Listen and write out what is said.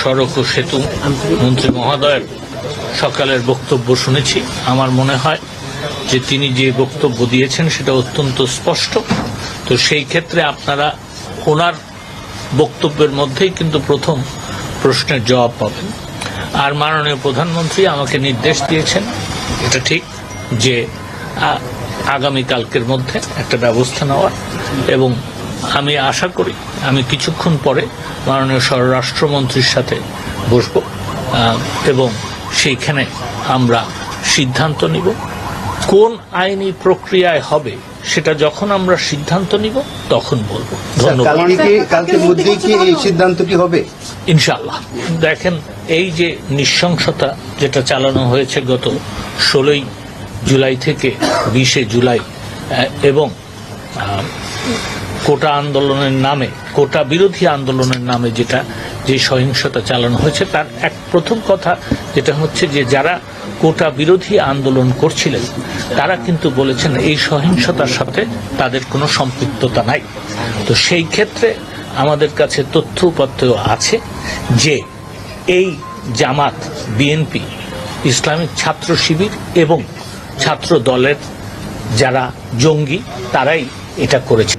সড়ক ও সেতু মন্ত্রী মহোদয়ের সকালের বক্তব্য শুনেছি। আমার মনে হয় যে তিনি যে বক্তব্য দিয়েছেন সেটা অত্যন্ত স্পষ্ট। তো সেই ক্ষেত্রে আপনারা ওনার বক্তব্যের মধ্যেই কিন্তু প্রথম প্রশ্নের জবাব পাবেন। আর মাননীয় প্রধানমন্ত্রী আমাকে নির্দেশ দিয়েছেন, এটা ঠিক, যে আগামীকালকের মধ্যে একটা ব্যবস্থা নেওয়ার এবং আমি আশা করি আমি কিছুক্ষণ পরে মাননীয় স্বরাষ্ট্রমন্ত্রীর সাথে বসব আহ, এবং সেইখানে আমরা সিদ্ধান্ত নিব। কোন আইনি প্রক্রিয়ায় হবে সেটা যখন আমরা সিদ্ধান্ত নিব তখন বলব। সিদ্ধান্তটি হবে? ইনশাল্লাহ দেখেন এই যে নৃশংসতা যেটা চালানো হয়েছে গত ষোলোই জুলাই থেকে বিশে জুলাই আহ, এবং আহ, কোটা আন্দোলনের নামে, কোটা বিরোধী আন্দোলনের নামে যেটা, যে সহিংসতা চালানো হয়েছে, তার এক প্রথম কথা যেটা হচ্ছে যে যারা কোটা বিরোধী আন্দোলন করছিলেন, তারা কিন্তু বলেছেন এই সহিংসতার সাথে তাদের কোনো সম্পৃক্ততা নাই। তো সেই ক্ষেত্রে আমাদের কাছে তথ্য উপাত্ত আছে যে এই জামাত, বিএনপি, ইসলামিক ছাত্র শিবির এবং ছাত্র দলের যারা জঙ্গি, তারাই এটা করেছে।